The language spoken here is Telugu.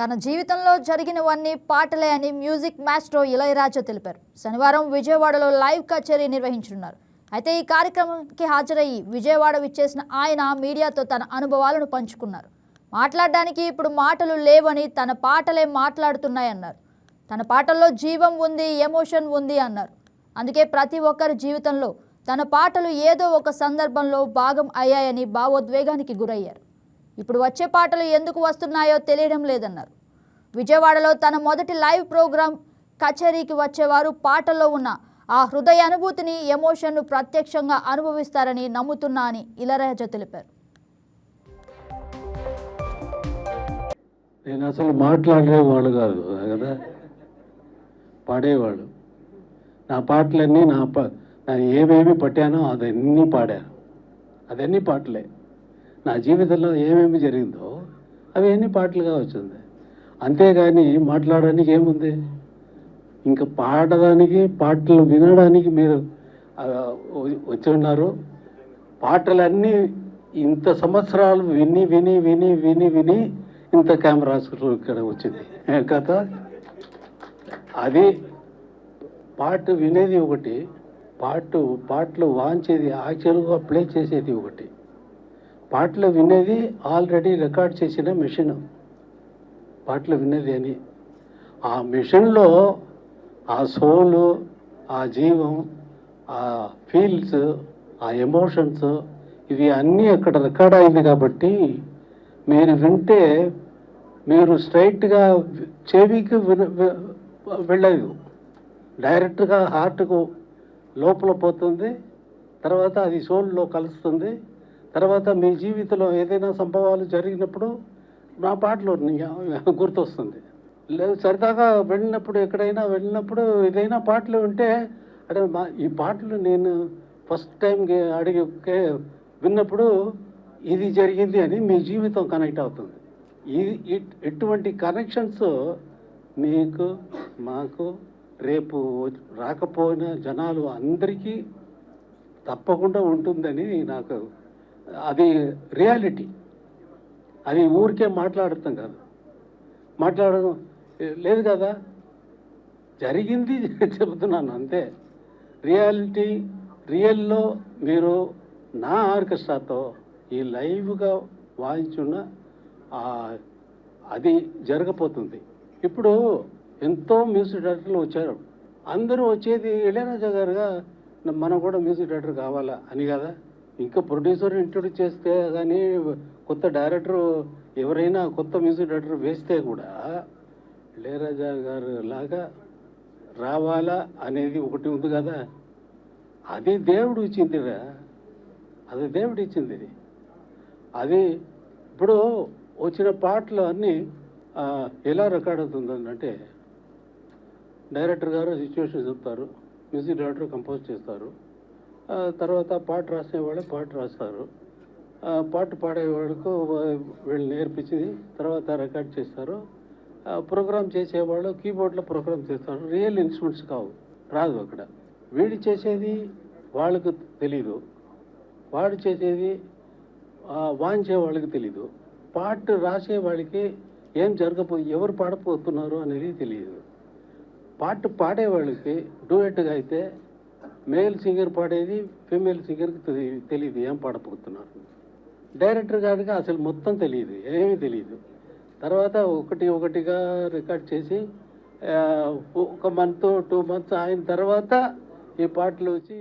తన జీవితంలో జరిగినవన్నీ పాటలే అని మ్యూజిక్ మాస్ట్రో ఇళయరాజా తెలిపారు. శనివారం విజయవాడలో లైవ్ కచేరీ నిర్వహించనున్నారు. అయితే ఈ కార్యక్రమానికి హాజరయ్యి విజయవాడ విచ్చేసిన ఆయన మీడియాతో తన అనుభవాలను పంచుకున్నారు. మాట్లాడడానికి ఇప్పుడు మాటలు లేవని తన పాటలే మాట్లాడుతున్నాయన్నారు. తన పాటల్లో జీవం ఉంది ఎమోషన్ ఉంది అన్నారు. అందుకే ప్రతి ఒక్కరి జీవితంలో తన పాటలు ఏదో ఒక సందర్భంలో భాగం అయ్యాయని భావోద్వేగానికి గురయ్యారు. ఇప్పుడు వచ్చే పాటలు ఎందుకు వస్తున్నాయో తెలియడం లేదన్నారు. విజయవాడలో తన మొదటి లైవ్ ప్రోగ్రాం కచేరీకి వచ్చేవారు పాటల్లో ఉన్న ఆ హృదయ అనుభూతిని ఎమోషన్ను ప్రత్యక్షంగా అనుభవిస్తారని నమ్ముతున్నా అని ఇళరాజా తెలిపారు. నేను అసలు మాట్లాడేవాడు కాదు కదా? పాడేవాడు నా పాటలన్నీ నా పా నేను ఏమేమి పట్టానో అదన్నీ పాడాను అదన్నీ పాటలే. నా జీవితంలో ఏమేమి జరిగిందో అవన్నీ పాటలుగా వచ్చింది అంతేగాని మాట్లాడడానికి ఏముంది? ఇంకా పాడడానికి పాటలు వినడానికి మీరు వచ్చి ఉన్నారు. పాటలన్నీ ఇంత సంవత్సరాలు విని విని విని విని విని ఇంత కెమెరాస్ ఇక్కడ వచ్చింది. కథ? అది పాట వినేది ఒకటి పాట పాటలు వాంచేది యాక్చువల్గా ప్లే చేసేది ఒకటి. పాటలు వినేది ఆల్రెడీ రికార్డ్ చేసిన మిషన్. పాటలు వినేది అని. ఆ మిషన్లో ఆ సోలు ఆ జీవం ఆ ఫీల్స్ ఆ ఎమోషన్స్ ఇవి అన్నీ అక్కడ రికార్డ్ అయింది కాబట్టి మీరు వింటే మీరు స్ట్రైట్గా చెవికి విన వెళ్ళదు డైరెక్ట్గా హార్ట్కు లోపల పోతుంది తర్వాత అది సోల్లో కలుస్తుంది తర్వాత మీ జీవితంలో ఏదైనా సంభవాలు జరిగినప్పుడు నా పాటలు గుర్తొస్తుంది. లేదు సరదాగా వెళ్ళినప్పుడు ఎక్కడైనా వెళ్ళినప్పుడు ఏదైనా పాటలు ఉంటే అరే మా ఈ పాటలు నేను ఫస్ట్ టైం అడిగి విన్నప్పుడు ఇది జరిగింది అని మీ జీవితం కనెక్ట్ అవుతుంది. ఇది ఇటువంటి కనెక్షన్స్ మీకు మాకు రేపు రాకపోయిన జనాలు అందరికీ తప్పకుండా ఉంటుందని నాకు అది రియాలిటీ. అది ఊరికే మాట్లాడతాం కాదు. మాట్లాడడం లేదు కదా? జరిగింది చెబుతున్నాను అంతే. రియాలిటీ రియల్లో మీరు నా ఆర్కెస్ట్రాతో ఈ లైవ్గా వాయించున్న అది జరగపోతుంది. ఇప్పుడు ఎంతో మ్యూజిక్ డైరెక్టర్లు వచ్చారు. అందరూ వచ్చేది ఇళయరాజా గారుగా మనం కూడా మ్యూజిక్ డైరెక్టర్ కావాలా అని కదా? ఇంకా ప్రొడ్యూసర్ ఇంట్రొడ్యూస్ చేస్తే కానీ కొత్త డైరెక్టర్ ఎవరైనా కొత్త మ్యూజిక్ డైరెక్టర్ వేస్తే కూడా ఇళయరాజా గారు లాగా రావాలా అనేది ఒకటి ఉంది కదా. అది దేవుడు ఇచ్చిందిరా. అది దేవుడు ఇచ్చింది. అది ఇప్పుడు వచ్చిన పాటలు అన్నీ ఎలా రికార్డ్ అవుతుందంటే డైరెక్టర్ గారు సిచ్యువేషన్ చెప్తారు మ్యూజిక్ డైరెక్టర్ కంపోజ్ చేస్తారు. తర్వాత పాట రాసేవాళ్ళు పాట రాస్తారు. పాట పాడేవాళ్ళకు వీళ్ళు నేర్పించింది తర్వాత రికార్డ్ చేస్తారు. ప్రోగ్రామ్ చేసేవాళ్ళు కీబోర్డ్లో ప్రోగ్రామ్ చేస్తారు. రియల్ ఇన్స్ట్రుమెంట్స్ కావు రాదు అక్కడ. వీడు చేసేది వాళ్ళకు తెలీదు. వాడు చేసేది ఆ, వాంచే వాళ్ళకి తెలీదు. పాట రాసే వాళ్ళకి ఏం జరగబో ఎవరు పాడపోతున్నారు అనేది తెలియదు పాట పాడే వాళ్ళకి డూయెట్గా అయితే మేల్ సింగర్ పాడేది ఫీమేల్ సింగర్కి తెలియదు ఏం పాడపోతున్నారు డైరెక్టర్ గారికి అసలు మొత్తం తెలియదు ఏమీ తెలియదు తర్వాత ఒకటి ఒకటిగా రికార్డ్ చేసి ఒక మంత్ టూ మంత్స్ అయిన తర్వాత ఈ పాటలు వచ్చి